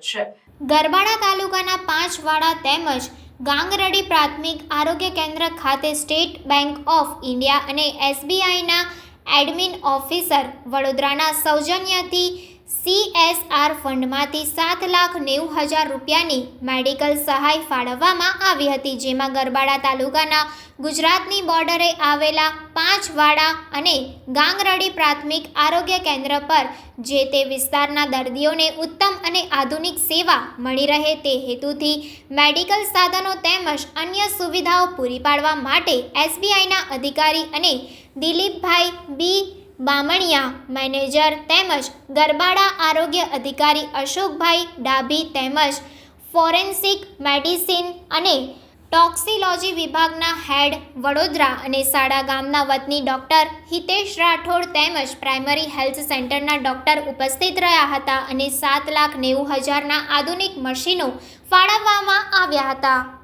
છે. ગરબાડા તાલુકાના પાંચ વાડા તેમજ ગાંગરડી પ્રાથમિક આરોગ્ય કેન્દ્ર ખાતે સ્ટેટ બેંક ઓફ ઇન્ડિયા અને એસબીઆઈના એડમિન ઓફિસર વડોદરાના સૌજન્યથી સીએસઆર ફંડમાંથી સાત લાખ નેવું હજાર રૂપિયાની મેડિકલ સહાય ફાળવવામાં આવી હતી, જેમાં ગરબાડા તાલુકાના ગુજરાતની બોર્ડરે આવેલા પાંચ વાડા અને ગાંગરડી પ્રાથમિક આરોગ્ય કેન્દ્ર પર જે તે વિસ્તારના દર્દીઓને ઉત્તમ અને આધુનિક સેવા મળી રહે તે હેતુથી મેડિકલ સાધનો તેમજ અન્ય સુવિધાઓ પૂરી પાડવા માટે એસબીઆઈના અધિકારી અને દિલીપભાઈ બી. બામણિયા મેનેજર તેમજ ગરબાડા આરોગ્ય અધિકારી અશોકભાઈ ડાભી તેમજ ફોરેન્સિક મેડિસિન અને ટોક્સિલોજી વિભાગના હેડ વડોદરા અને સાડા ગામના વતની ડૉક્ટર હિતેશ રાઠોડ તેમજ પ્રાઇમરી હેલ્થ સેન્ટરના ડૉક્ટર ઉપસ્થિત રહ્યા હતા અને સાત લાખ નેવું હજારના આધુનિક મશીનો ફાળવવામાં આવ્યા હતા.